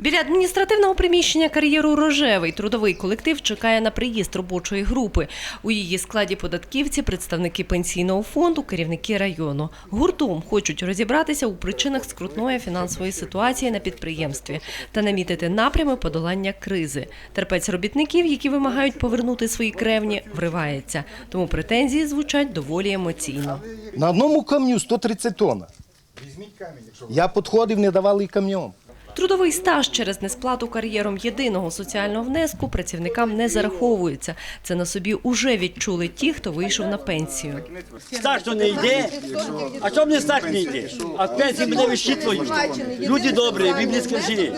Біля адміністративного приміщення кар'єру Рожевий трудовий колектив чекає на приїзд робочої групи. У її складі податківці, представники пенсійного фонду, керівники району. Гуртом хочуть розібратися у причинах скрутної фінансової ситуації на підприємстві та намітити напрями подолання кризи. Терпець робітників, які вимагають повернути свої кревні, вривається. Тому претензії звучать доволі емоційно. На одному камню 130 тонн. Я підходив, не давали і камнем. Трудовий стаж через несплату кар'єром єдиного соціального внеску працівникам не зараховується. Це на собі уже відчули ті, хто вийшов на пенсію. Стаж то не йде, а чому не стаж не йде? А в пенсії мене вищитують. Люди добрі, біблії скажи.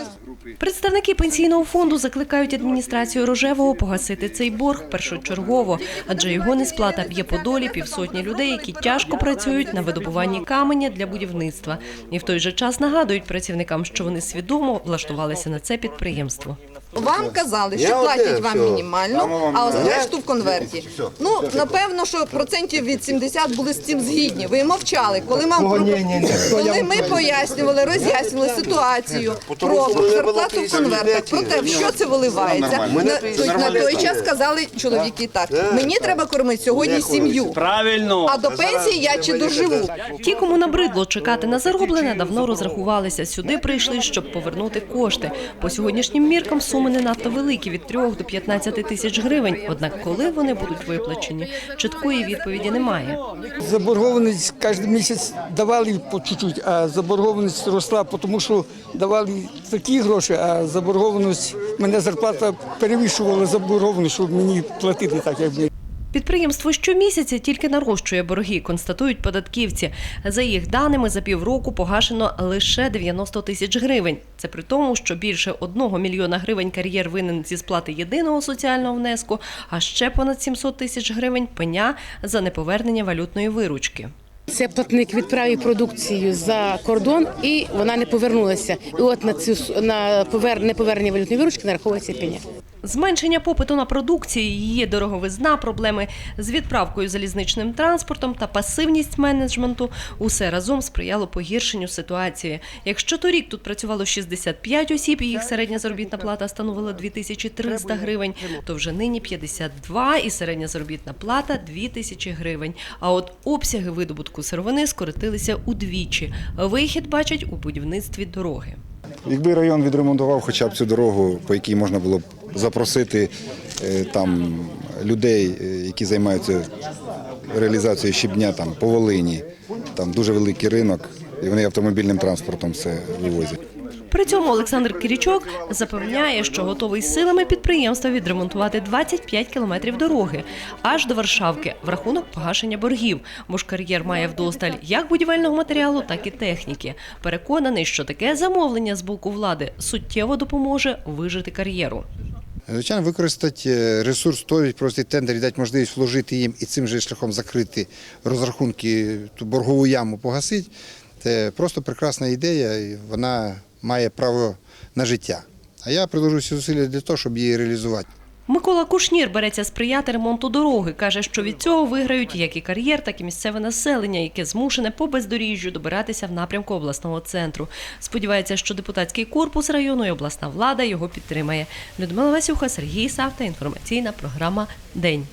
Представники пенсійного фонду закликають адміністрацію Рожевого погасити цей борг першочергово, адже його несплата б'є по долі півсотні людей, які тяжко працюють на видобуванні каменя для будівництва. І в той же час нагадують працівникам, що вони свідомо влаштувалися на це підприємство. Вам казали, що Я платять вам мінімально, а решту в конверті. Ну, напевно, що процентів від 70 були з цим згідні. Ви мовчали. Коли, мам, Ні, ні, ні. коли ми пояснювали, роз'яснювали ситуацію про зарплату в конвертах, про те, в що це виливається. На, на той час сказали чоловіки так. Мені треба кормити сьогодні сім'ю, Правильно. а до пенсії я чи доживу. Ті, кому набридло чекати на зароблене, давно розрахувалися. Сюди прийшли, щоб повернути кошти. По сьогоднішнім міркам суми не надто великі від 3 до 15 тисяч гривень. Однак, коли вони будуть виплачені, чіткої відповіді немає. Заборгованість кожен місяць давали по чуть-чуть, а заборгованість росла, тому що давали такі гроші, а заборгованість, мене зарплата перевищувала заборгованість, щоб мені платити так, як мені. Підприємство щомісяця тільки нарощує борги, констатують податківці. За їх даними, за півроку погашено лише 90 тисяч гривень. Це при тому, що більше одного мільйона гривень кар'єр винен зі сплати єдиного соціального внеску, а ще понад 700 тисяч гривень пеня за неповернення валютної виручки. Це платник відправив продукцію за кордон, і вона не повернулася. І от на цю на повер... неповернення валютної виручки нараховується пеня. Зменшення попиту на продукцію, її дороговизна, проблеми з відправкою залізничним транспортом та пасивність менеджменту усе разом сприяло погіршенню ситуації. Якщо торік тут працювало 65 осіб, і їх середня заробітна плата становила 2300 гривень, то вже нині 52 і середня заробітна плата 2000 гривень. А от обсяги видобутку сировини скоротилися удвічі. Вихід бачать у будівництві дороги. Якби район відремонтував хоча б цю дорогу, по якій можна було б запросити е, там людей, е, які займаються реалізацією щебня там по Волині, там дуже великий ринок, і вони автомобільним транспортом все вивозять. При цьому Олександр Кирічок запевняє, що готовий силами підприємства відремонтувати 25 кілометрів дороги аж до Варшавки в рахунок погашення боргів. Бо ж кар'єр має вдосталь як будівельного матеріалу, так і техніки. Переконаний, що таке замовлення з боку влади суттєво допоможе вижити кар'єру. Звичайно, використати е, ресурс той, просто тендер і дати можливість вложити їм і цим же шляхом закрити розрахунки, ту боргову яму погасити. Це просто прекрасна ідея, і вона має право на життя. А я приложу всі зусилля для того, щоб її реалізувати. Микола Кушнір береться сприяти ремонту дороги. Каже, що від цього виграють як і кар'єр, так і місцеве населення, яке змушене по бездоріжжю добиратися в напрямку обласного центру. Сподівається, що депутатський корпус району і обласна влада його підтримає. Людмила Васюха, Сергій Савта. Інформаційна програма День.